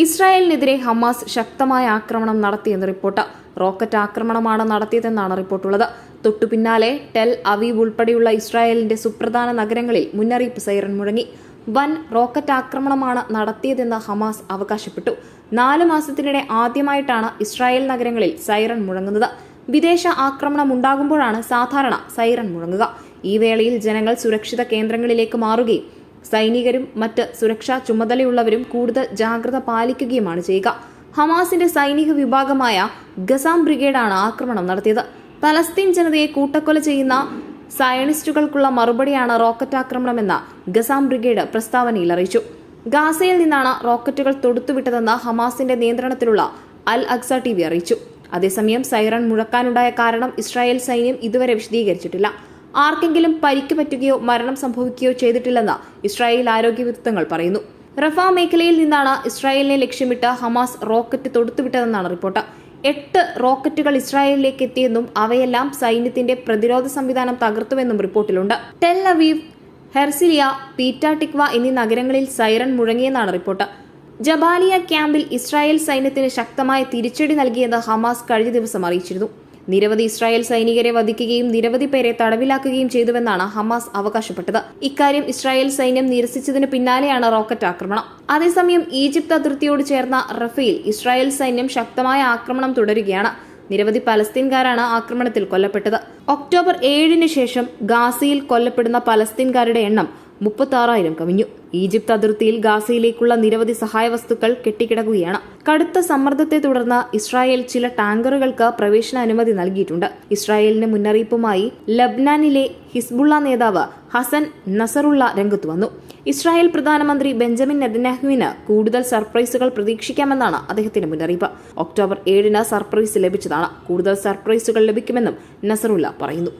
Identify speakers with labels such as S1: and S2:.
S1: ഇസ്രായേലിനെതിരെ ഹമാസ് ശക്തമായ ആക്രമണം നടത്തിയെന്ന് റിപ്പോർട്ട്. റോക്കറ്റ് ആക്രമണമാണ് നടത്തിയതെന്നാണ് റിപ്പോർട്ടുള്ളത്. തൊട്ടു പിന്നാലെ ടെൽ അവീവ് ഉൾപ്പെടെയുള്ള ഇസ്രായേലിന്റെ സുപ്രധാന നഗരങ്ങളിൽ മുന്നറിയിപ്പ് സൈറൻ മുഴങ്ങി. വൻ റോക്കറ്റ് ആക്രമണമാണ് നടത്തിയതെന്ന് ഹമാസ് അവകാശപ്പെട്ടു. നാല് മാസത്തിനിടെ ആദ്യമായിട്ടാണ് ഇസ്രായേൽ നഗരങ്ങളിൽ സൈറൺ മുഴങ്ങുന്നത്. വിദേശ ആക്രമണം ഉണ്ടാകുമ്പോഴാണ് സാധാരണ സൈറൺ മുഴങ്ങുക. ഈ വേളയിൽ ജനങ്ങൾ സുരക്ഷിത കേന്ദ്രങ്ങളിലേക്ക് മാറുകയും സൈനികരും മറ്റ് സുരക്ഷാ ചുമതലയുള്ളവരും കൂടുതൽ ജാഗ്രത പാലിക്കുകയുമാണ് ചെയ്യുക. ഹമാസിന്റെ സൈനിക വിഭാഗമായ ഗസാം ബ്രിഗേഡാണ് ആക്രമണം നടത്തിയത്. പലസ്തീൻ ജനതയെ കൂട്ടക്കൊല ചെയ്യുന്ന സയണിസ്റ്റുകൾക്കുള്ള മറുപടിയാണ് റോക്കറ്റ് ആക്രമണമെന്ന് ഗസാം ബ്രിഗേഡ് പ്രസ്താവനയിൽ അറിയിച്ചു. ഗാസയിൽ നിന്നാണ് റോക്കറ്റുകൾ തൊടുത്തുവിട്ടതെന്ന് ഹമാസിന്റെ നിയന്ത്രണത്തിലുള്ള അൽ അക്സ ടി അറിയിച്ചു. അതേസമയം സൈറൺ മുഴക്കാനുണ്ടായ കാരണം ഇസ്രായേൽ സൈന്യം ഇതുവരെ വിശദീകരിച്ചിട്ടില്ല. ആർക്കെങ്കിലും പരിക്ക് പറ്റുകയോ മരണം സംഭവിക്കുകയോ ചെയ്തിട്ടില്ലെന്ന് ഇസ്രായേൽ ആരോഗ്യ വൃത്തങ്ങൾ പറയുന്നു. റഫ മേഖലയിൽ നിന്നാണ് ഇസ്രായേലിനെ ലക്ഷ്യമിട്ട് ഹമാസ് റോക്കറ്റ് തൊടുത്തുവിട്ടതെന്നാണ് റിപ്പോർട്ട്. എട്ട് റോക്കറ്റുകൾ ഇസ്രായേലിലേക്ക് എത്തിയെന്നും അവയെല്ലാം സൈന്യത്തിന്റെ പ്രതിരോധ സംവിധാനം തകർത്തുവെന്നും റിപ്പോർട്ടിലുണ്ട്. ടെൽ അവീവ് ഹെർസിലിയ പീറ്റാടിക്വ എന്നീ നഗരങ്ങളിൽ സൈറൺ മുഴങ്ങിയെന്നാണ് റിപ്പോർട്ട്. ജബാലിയ ക്യാമ്പിൽ ഇസ്രായേൽ സൈന്യത്തിന് ശക്തമായ തിരിച്ചടി നൽകിയെന്ന് ഹമാസ് കഴിഞ്ഞ ദിവസം അറിയിച്ചിരുന്നു. നിരവധി ഇസ്രായേൽ സൈനികരെ വധിക്കുകയും നിരവധി പേരെ തടവിലാക്കുകയും ചെയ്തുവെന്നാണ് ഹമാസ് അവകാശപ്പെട്ടത്. ഇക്കാര്യം ഇസ്രായേൽ സൈന്യം നിരസിച്ചതിന് പിന്നാലെയാണ് റോക്കറ്റ് ആക്രമണം. അതേസമയം ഈജിപ്ത് അതിർത്തിയോട് ചേർന്ന റഫേൽ ഇസ്രായേൽ സൈന്യം ശക്തമായ ആക്രമണം തുടരുകയാണ്. നിരവധി പലസ്തീൻകാരാണ് ആക്രമണത്തിൽ കൊല്ലപ്പെട്ടത്. ഒക്ടോബർ ഏഴിന് ശേഷം ഗാസയിൽ കൊല്ലപ്പെടുന്ന പലസ്തീൻകാരുടെ എണ്ണം മുപ്പത്തി ആറായിരം കവിഞ്ഞു. ഈജിപ്ത് അതിർത്തിയിൽ ഗാസയിലേക്കുള്ള നിരവധി സഹായ വസ്തുക്കൾ കെട്ടിക്കിടക്കുകയാണ്. കടുത്ത സമ്മർദ്ദത്തെ തുടർന്ന് ഇസ്രായേൽ ചില ടാങ്കറുകൾക്ക് പ്രവേശന അനുമതി നൽകിയിട്ടുണ്ട്. ഇസ്രായേലിന് മുന്നറിയിപ്പുമായി ലബ്നാനിലെ ഹിസ്ബുള്ള നേതാവ് ഹസൻ നസറുള്ള രംഗത്ത് വന്നു. ഇസ്രായേൽ പ്രധാനമന്ത്രി ബെഞ്ചമിൻ നെതന്യാഹുവിന് കൂടുതൽ സർപ്രൈസുകൾ പ്രതീക്ഷിക്കാമെന്നാണ് അദ്ദേഹത്തിന്റെ മുന്നറിയിപ്പ്. ഒക്ടോബർ ഏഴിന് സർപ്രൈസ് ലഭിച്ചതാണ്. കൂടുതൽ സർപ്രൈസുകൾ ലഭിക്കുമെന്നും നസറുള്ള പറയുന്നു.